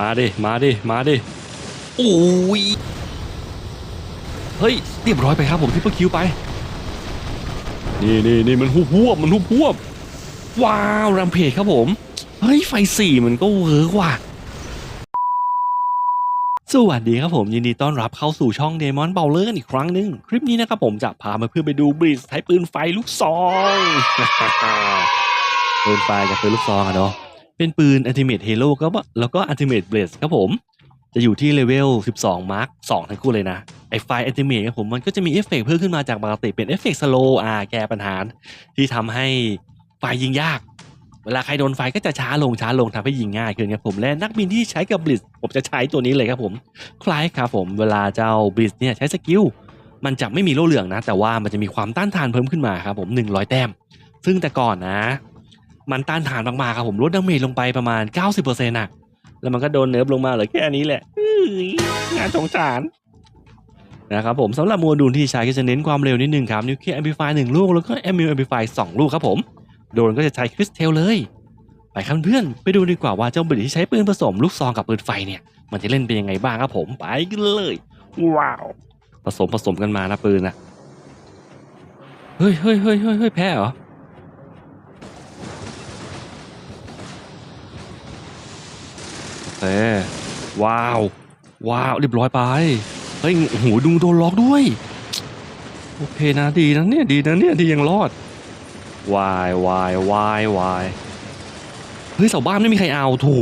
มาดิ มาดิ มาดิโอ้ยเฮ้ยเรียบร้อยไปครับผมที่เพิ่คิวไป นี่นี่นี่มันหุบหวบมันหุบหวบว้าวรัมเพจครับผม เฮ้ย ไฟสี่มันก็เวิร์กว่ะสวัสดีครับผมยินดีต้อนรับเข้าสู่ช่องเดมอนเบลเลอร์อีกครั้งหนึ่งคลิปนี้นะครับผมจะพามาเพื่อไปดูบริสใช้ปืนไฟลูกซองปืนไฟกับปืนลูกซองอะเนาะ เป็นปืน Ultimate Halo ก็ว่าแล้วก็ Ultimate Blaze ครับผม จะอยู่ที่เลเวล 12 มาร์ค 2 ทั้งคู่เลยนะ ไอไฟ Ultimate ครับผมมันก็จะมีเอฟเฟกต์เพิ่มขึ้นมาจากปกติเป็นเอฟเฟกต์สโลอ่าแก้ปัญหาที่ทำให้ไฟยิงยาก เวลาใครโดนไฟก็จะช้าลงช้าลงทำให้ยิงง่ายขึ้นครับผมและนักบินที่ใช้กับบลิ z ผมจะใช้ตัวนี้เลยครับผมคล้ายครับผมเวลาเจ้าบลิ z เนี่ยใช้สกิลมันจะไม่มีโล่เหลืองนะ แต่ว่ามันจะมีความต้านทานเพิ่มขึ้นมาครับผม 100 แต้ม ซึ่งแต่ก่อนนะ มันต้านทานมากๆครับผมลดดาเมจลงไปประมาณ 90%น่ะแล้วมันก็โดนเนิร์ฟลงมาเหลือแค่นี้แหละงานสงสารนะครับผมสำหรับโมดูลที่ใช้ก็จะเน้นความเร็วนิดนึงครับนิวเคลียร์แอมพลิฟายหนึ่งลูกแล้วก็แอมมิวแอมพลิฟายสองลูกครับผม โดนก็จะใช้คริสเทลเลย ไปครับเพื่อนไปดูดีกว่าว่าเจ้าบริที่ใช้ปืนผสมลูกซองกับปืนไฟเนี่ย มันจะเล่นเป็นยังไงบ้างครับผมไปกันเลย ว้าว ผสมผสมกันมานะปืนนะเฮ้ยเฮ้ยเฮ้ยเฮ้ยเฮ้ยแพ้เหรอ เอว้าว ว้าว เรียบร้อยไป เฮ้ยโอ้โหดุงโดนล็อกด้วย โอเคนะดีนะเนี่ยดีนะเนี่ยที่ยังรอดวายวายวายวายเฮ้ยเสาบ้านไม่มีใครเอาถู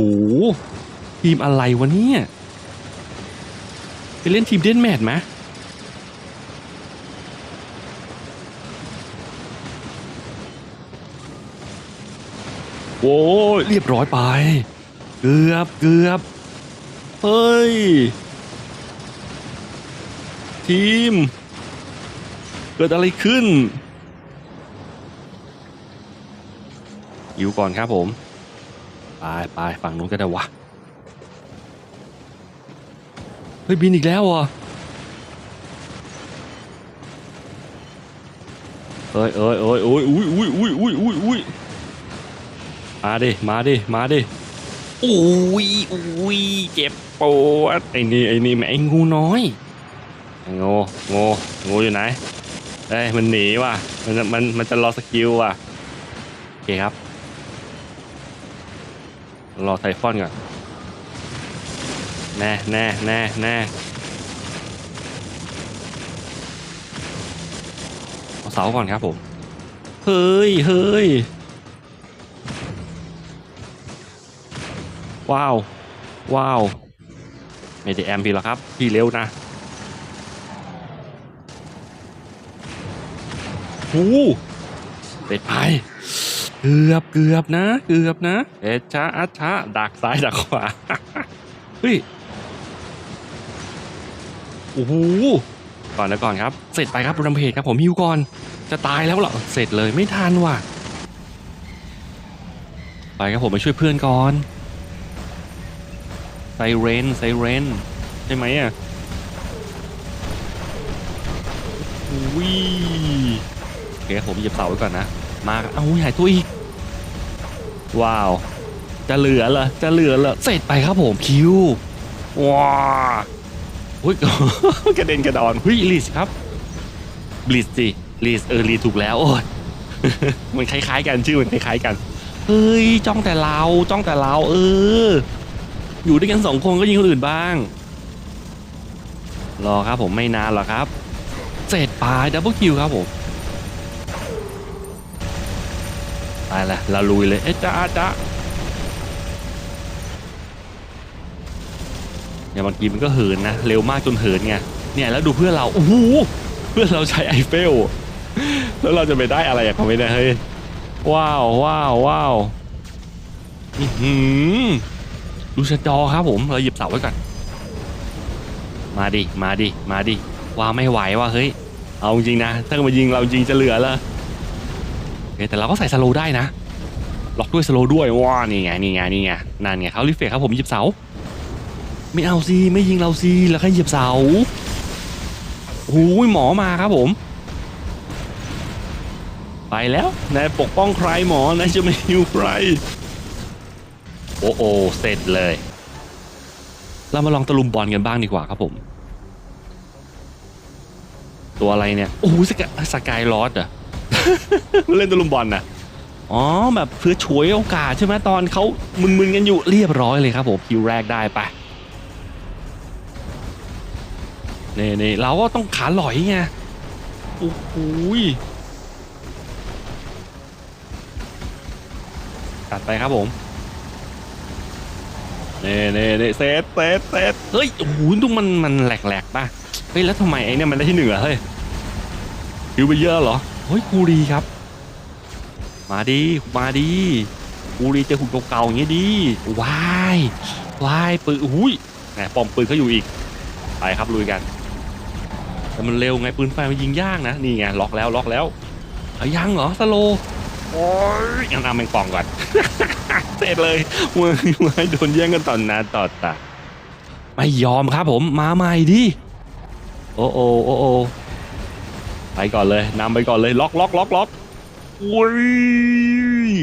ทีมอะไรวะเนี่ยไปเล่นทีมเดนแมทไหมโอ้ยเรียบร้อยไป เกือบเกือบเฮ้ย ทีม เกิดอะไรขึ้นอยู่ก่อนครับผม ไปไปฝั่งนู้นก็ได้วะ เฮ้ย บินอีกแล้วอะเอ้ยเอ้ยเอ้ยโอ้ยอุ้ยอุ้ยอุ้ยอุ้ยอุ้ยอุ้ยมาดิ มาดิ มาดิ อุ้ยอุ้ยเจ็บปวดไอ้นี่ไอ้นี่แม่งงูน้อยงูงูงูอยู่ไหนเอ้ยมันหนีว่ะมันจะมันมันจะรอสกิลว่ะโอเคครับ รอไทฟอนก่อนแน่แน่แน่แน่เอาเสาก่อนครับผม เฮ้ยเฮ้ย ว้าว ว้าวไม่ได้แอมพี่หรอครับ พี่เร็วนะหูเป็ดไป เกือบเกือบนะ เกือบนะเอช้าอัช้าดักซ้ายดักขวา เฮ้ย โอ้โห ก่อนแล้วก่อนครับ เสร็จไปครับรัมเพจครับผมฮิวก่อน จะตายแล้วเหรอ เสร็จเลยไม่ทันว่ะ ไปครับผมไปช่วยเพื่อนก่อน ไซเรนไซเรนใช่ไหมอะวิโอเคผมหยียบเสาไว้ก่อนนะ มาเอาหายตัวอีก ว้าว จะเหลือเหรอจะเหลือเหรอเสร็จไปครับผมคิวว้าอุ้ยกระเด็นกระดอนหุ้ยลิสครับลิสสิลิสเออลิสถูกแล้วโอ้ยมันคล้ายๆกันชื่อมันคล้ายๆกันเฮ้ยจ้องแต่เราจ้องแต่เราเออ อยู่ด้วยกันสองคนก็ยิงคนอื่นบ้าง รอครับผมไม่นานหรอกครับ เสร็จไปดับเบิลคิวครับผมไปละเราลุยเลยเอ๊ะจ้าจ้าเนี่ยบางทีมันก็เหินนะ เร็วมากจนเหินไงเนี่ยแล้วดูเพื่อเราโอ้โหเพื่อเราใช้ไอเฟลแล้วเราจะไปได้อะไรจากเขาไม่ได้เฮ้ยว้าวว้าวว้าวอื้อหือ ดูสจอครับผมเราหยิบเสาไว้ก่อน มาดิ มาดิ มาดิว่าไม่ไหวว่ะเฮ้ย เอาจริงนะ ถ้ามายิงเราจริงจะเหลือละแต่เราก็ใส่สโลว์ได้นะ ล็อกด้วยสโลว์ด้วยว้านี่ไงนี่ไงนี่ไงนั่นไงเขาลิเฟกครับผมหยิบเสา ไม่เอาสิไม่ยิงเราสิแล้วแค่หยิบเสาโอ้ยหมอมาครับผม ไปแล้วนายปกป้องใครหมอนายจะไม่ฮิวใคร โอ้โอเสร็จเลย เรามาลองตะลุมบอลกันบ้างดีกว่าครับผม ตัวอะไรเนี่ย โอ้โหสกายสกายลอดอะเล่นตะลุมบอลนะอ๋อแบบเพื่อฉวยโอกาสใช่ไหมตอนเขามึนๆกันอยู่เรียบร้อยเลยครับผมคิวแรกได้ไปนี่นี่เราก็ต้องขาหลอยไงโอ้โหยตัดไปครับผมเน่เน่เน่เซตเซตเซตเฮ้ยโอ้โหดูมันมันแหลกๆป่ะเฮ้ยแล้วทำไมไอ้เนี่ยมันได้ที่หนึ่งอะเฮ้ยคิวไปเยอะเหรอเฮ้ยกูรีครับ มาดีมาดีกูรีเจอหุ่นเก่าๆอย่างเงี้ยดีวายวายปืนอุ้ยแหมปอมปืนเขาอยู่อีกไปครับลุยกันแต่มันเร็วไงปืนไฟมันยิงยากนะนี่ไงล็อกแล้วล็อกแล้วเอายังเหรอสโลโอ้ยยังเอาแมงป่องก่อน เสร็จเลยมือมือโดนแย่งกันต่อหน้าต่อตาไม่ยอมครับผมมาใหม่ดิโอ้โอโอ้โอไปก่อนเลยนำไปก่อนเลยล็อกล็อกล็อกล็อกอุ้ย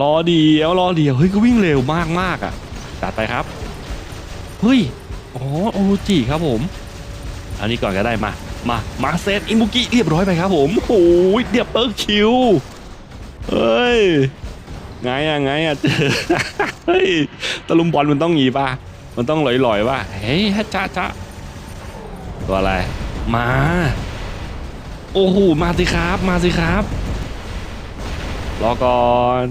รอเดียวรอเดียวเฮ้ยก็วิ่งเร็วมากมากอะจัดไปครับเฮ้ยอ๋อโอรจิครับผม อันนี้ก่อนก็ได้มามามาเซตอิมุกิเรียบร้อยไปครับผมโอ้ยเดียบเปิร์คิวเฮ้ย ไงอะไงอะเจอเฮ้ยตะลุมบอลมันต้องหงีป่ะมันต้องลอยๆป่ะเฮ้ยฮัจจ้าจ้าตัวอะไร มา โอ้โหมาสิครับ มาสิครับรอก่อน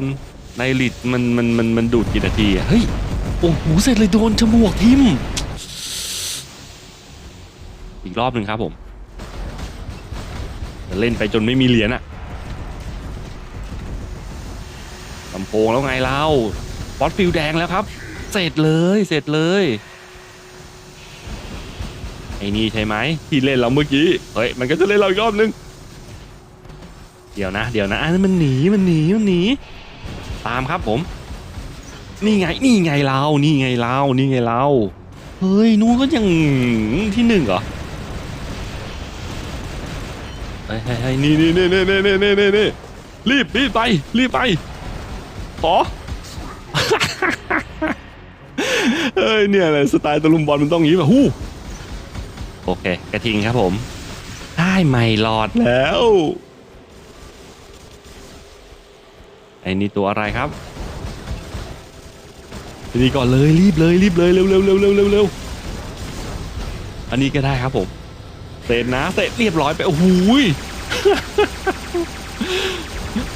ในลิดมันมันมันมันดูดกี่นาทีอะเฮ้ยโอ้โหเสร็จเลยโดนจมูกทิ่มอีกรอบหนึ่งครับผมเล่นไปจนไม่มีเหรียญอะ โกงแล้วไงเล่าบอสฟิลแดงแล้วครับ เสร็จเลยเสร็จเลยไอ้นี่ใช่ไหมที่เล่นเราเมื่อกี้เฮ้ยมันก็จะเล่นเราอีกรอบนึงเดี๋ยวนะ เดี๋ยวนะอันนั้นมันหนีมันหนีมันหนีตามครับผม นี่ไงนี่ไงเรานี่ไงเรานี่ไงเราเฮ้ยนู้นก็ยังที่หนึ่งเหรอเฮ้ยนี่นี่นี่นี่นี่นี่นี่รีบรีบไปรีบไป ขอเฮ้ยเนี่ยแหละสไตล์ตะลุมบอลมันต้องอย่างนี้แบบฮู้โอเค กระทิงครับผม ได้ไม่หลอดแล้วไอ้นี่ตัวอะไรครับอันนี้ก่อนเลยรีบเลยรีบเลยเร็วเร็วเร็วเร็วเร็วเร็วอันนี้ก็ได้ครับผมเสร็จนะเสร็จเรียบร้อยไปโอ้โหย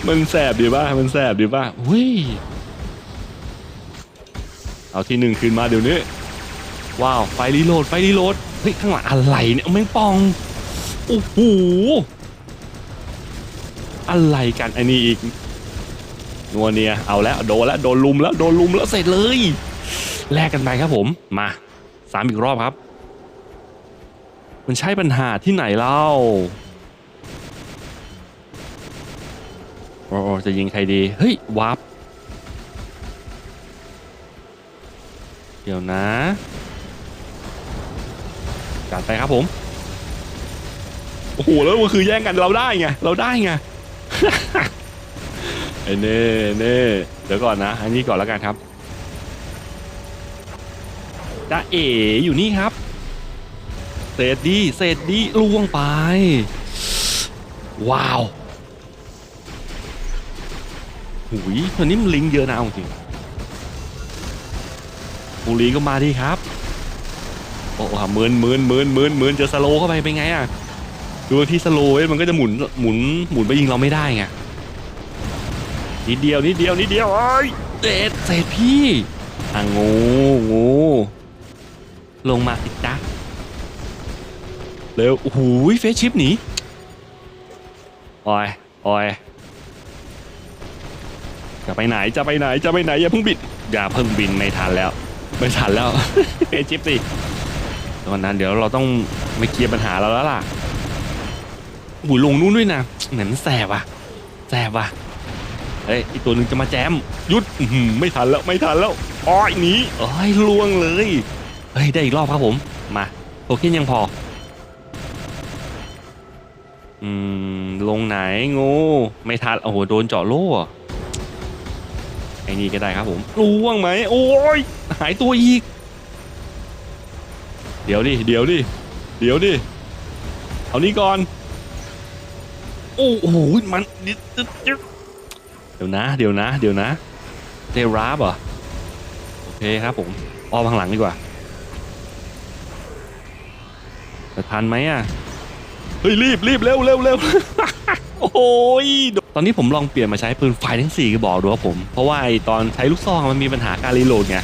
มันแสบดีป่ะมันแสบดีป่ะอุ้ยเอาที่หนึ่งคืนมาเดี๋ยวนี้ ว้าวไฟรีโหลดไฟรีโหลดเฮ้ยข้างหลังอะไรเนี่ยแมงปองโอ้โหอะไรกันไอ้นี่อีกนัวเนียเอาแล้วโดนแล้วโดนลุมแล้วโดนลุมแล้วเสร็จเลยแลกกันไปครับผมมาสามอีกรอบครับ มันใช่ปัญหาที่ไหนเล่า โอ้จะยิงใครดี เฮ้ยวับเดี๋ยวนะจัดไปครับผม โอ้โห แล้วมันคือแย่งกันเราได้ไง เราได้ไงไอ้เน่เน่เดี๋ยวก่อนนะ อันนี้ก่อนแล้วกันครับจ้าเอ๋อยู่นี่ครับ เศษดี เศษดีล่วงไป ว้าว หุยตัวนี้มันลิงเยอะนะเอาจริงบุรีก็มาดีครับ โอ้โหหมื่นหมื่นหมื่นหมื่นหมื่นจะสโลเข้าไปเป็นไงอะดูที่สโลเว้มันก็จะหมุนหมุนหมุนไปยิงเราไม่ได้ไงนิดเดียวนิดเดียวนิดเดียวเอ้ยเศษเศษพี่อะงูงูลงมาติดจ้าเร็วโอ้โหเฟซชิปหนีโอ้ยโอ้ย จะไปไหนจะไปไหนจะไปไหนอย่าเพิ่งบินอย่าเพิ่งบินไม่ทันแล้วไม่ทันแล้วเฟซชิปสิตอนนั้นเดี๋ยวเราต้องไม่เคลียร์ปัญหาเราแล้วล่ะโอ้โหลงนู่นด้วยนะเหมือนแสบอะแสบอะเฮ้ยอีกตัวหนึ่งจะมาแจมยุดไม่ทันแล้วไม่ทันแล้วอ้อยหนีอ้อยล่วงเลยเฮ้ยได้อีกรอบครับผมมาโอเคยังพออืมลงไหนงูไม่ทันโอ้โหโดนเจาะโล่ ไอ้นี่ก็ได้ครับผมล่วงไหมโอ้ยหายตัวอีก เดี๋ยวดิเดี๋ยวดิเดี๋ยวดิเอานี้ก่อน โอ้โหมันเดี๋ยวนะ เดี๋ยวนะ เดี๋ยวนะเทราบเหรอโอเคครับผมอ้อมข้างหลังดีกว่าจะทันไหมอะเฮ้ยรีบรีบเร็วเร็วเร็วโอ้ย อนนี้ผมลองเปลี่ยนมาใช้ปืนไฟทั้ง4กระบอกดูครับผม เพราะว่าไอตอนใช้ลูกซองมันมีปัญหาการรีโหลดไง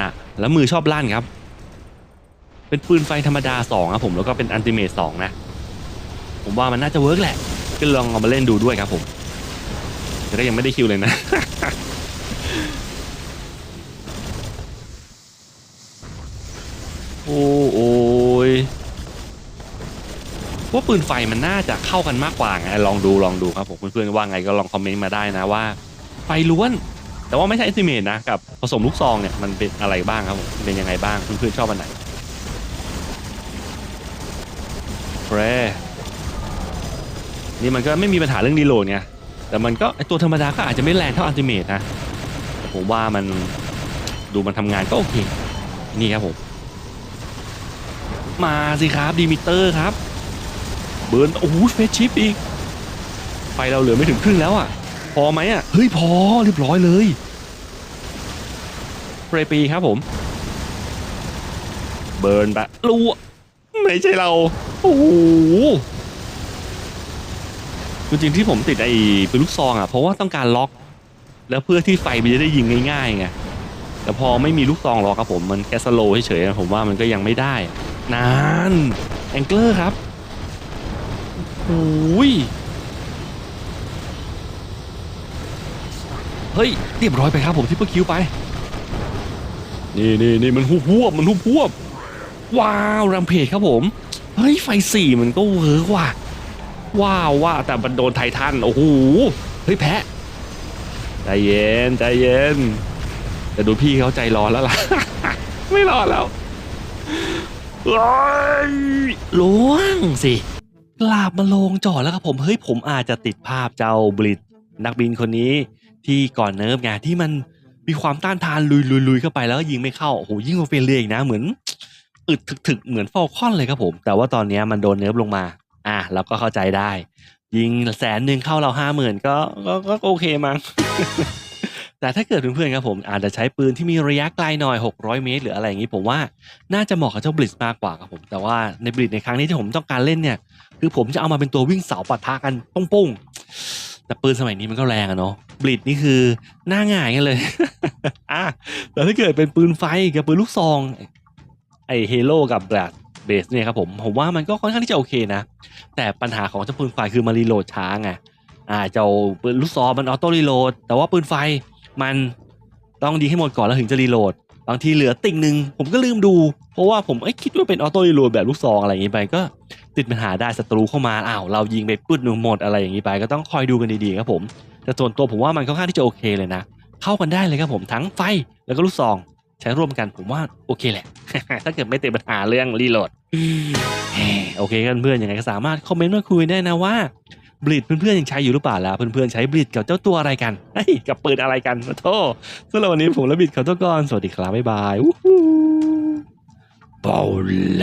นะแล้วมือชอบลั่นครับ เป็นปืนไฟธรรมดา2ครับผมแล้วก็เป็นอันติเมต2นะ ผมว่ามันน่าจะเวิร์กแหละ ก็ลองเอามาเล่นดูด้วยครับผมแต่ก็ยังไม่ได้คิวเลยนะ โอ้โอย ว่าปืนไฟมันน่าจะเข้ากันมากกว่าไงลองดูลองดูครับผมเพื่อนๆว่าไงก็ลองคอมเมนต์มาได้นะว่า ไฟล้วน แต่ว่าไม่ใช่ estimate นะกับผสมลูกซองเนี่ยมันเป็นอะไรบ้างครับผมเป็นยังไงบ้างเพื่อนๆชอบอันไหนเฟรนี่มันก็ไม่มีปัญหาเรื่องรีโหลดไงแต่มันก็ตัวธรรมดาก็อาจจะไม่แรงเท่า ultimate นะผมว่ามันดูมันทำงานก็โอเค นี่ครับผม มาสิครับดีมิเตอร์ครับ เบิร์นโอ้โหเฟสชิปอีกไฟเราเหลือไม่ถึงครึ่งแล้วอะ พอไหมอะ เฮ้ยพอเรียบร้อยเลยเรปีครับผม เบิร์นไปรู้ไม่ใช่เรา โอ้โหจริงๆที่ผมติดไอ้ปืนลูกซองอะ เพราะว่าต้องการล็อก แล้วเพื่อที่ไฟมันจะได้ยิงง่ายๆไงแต่พอไม่มีลูกซองล็อกครับผมมันแค่สโลเฉยๆผมว่ามันก็ยังไม่ได้นานแองเกอร์ครับ โอ้ยเฮ้ยเรียบร้อยไปครับผมทิปเปอร์คิวไป นี่นี่นี่มันหุบหวบมันหุบหวบว้าวรัมเพจครับผม เฮ้ย ไฟสี่มันก็เวิร์กว่ะว้าวว่าแต่มันโดนไททันโอ้โหเฮ้ยแพะใจเย็นใจเย็น แต่ดูพี่เขาใจร้อนแล้วล่ะ ไม่รอดแล้วเฮ้ยล้วงสิ กลาบมาลงจอดแล้วครับผมเฮ้ยผมอาจจะติดภาพเจ้าบลิดนักบินคนนี้ที่ก่อนเนิร์ฟไงที่มันมีความต้านทานลุยลุยลุยเข้าไปแล้วยิงไม่เข้าโอ้โหยิ่งกว่าเฟรนเลียอีกนะเหมือนอึดถึกๆเหมือนฟอลคอนเลยครับผม แต่ว่าตอนนี้มันโดนเนิร์ฟลงมา อะเราก็เข้าใจได้ ยิงแสนหนึ่งเข้าเราห้าหมื่นก็ก็โอเคมั้งแต่ถ้าเกิดเพื่อนๆครับผมอาจจะใช้ปืนที่มีระยะไกลหน่อย 600 เมตร หรืออะไรอย่างนี้ผมว่าน่าจะเหมาะกับเจ้าบลิ z มากกว่าครับผม แต่ว่าในบลิ z ในครั้งนี้ที่ผมต้องการเล่นเนี่ย คือผมจะเอามาเป็นตัววิ่งเสาปะทะกันปุ้งๆแต่ปืนสมัยนี้มันก็แรงอะเนาะบลิ z นี่คือหน้าง่ายกันเลยอะแต่ถ้าเกิดเป็นปืนไฟกับปืนลูกซอง ไอเฮโ o กับแบลเบสเนี่ยครับผมผมว่ามันก็ค่อนข้างที่จะโอเคนะ แต่ปัญหาของเจ้าปืนไฟคือมันรีโหลดช้าไงอ่าเจ้าปืนลูกซองมันออโต้รีโหลดแต่ว่าปืนไฟมันต้องดีให้หมดก่อนแล้วถึงจะรีโหลดบางทีเหลือติ่งหนึ่งผมก็ลืมดู เพราะว่าผมเอ้คิดว่าเป็นออโต้รีโหลดแบบลูกซองอะไรอย่างนี้ไปก็ ติดปัญหาได้ศัตรูเข้ามาอ้าวเรายิงไปปื้ดหนึ่งหมดอะไรอย่างนี้ไป ก็ต้องคอยดูกันดีๆครับผม แต่ส่วนตัวผมว่ามันค่อนข้างที่จะโอเคเลยนะ เข้ากันได้เลยครับผมทั้งไฟแล้วก็ลูกซอง ใช้ร่วมกันผมว่าโอเคแหละ ถ้าเกิดไม่ติดปัญหาเรื่องรีโหลดโอเคกันเพื่อนยังไงก็สามารถคอมเมนต์มาคุยได้นะว่าบลิดเพื่อนๆยังใช้อยู่หรือเปล่าล้วเพื่อนๆใช้บลิดกับเจ้าตัวอะไรกันเฮ้ยกับปืนอะไรกันโอ้โทษสำหรับวันนี้ผมและบิดขอตัวก่อนสวัสดีครับบ๊ายบายวู้ฮู้บอล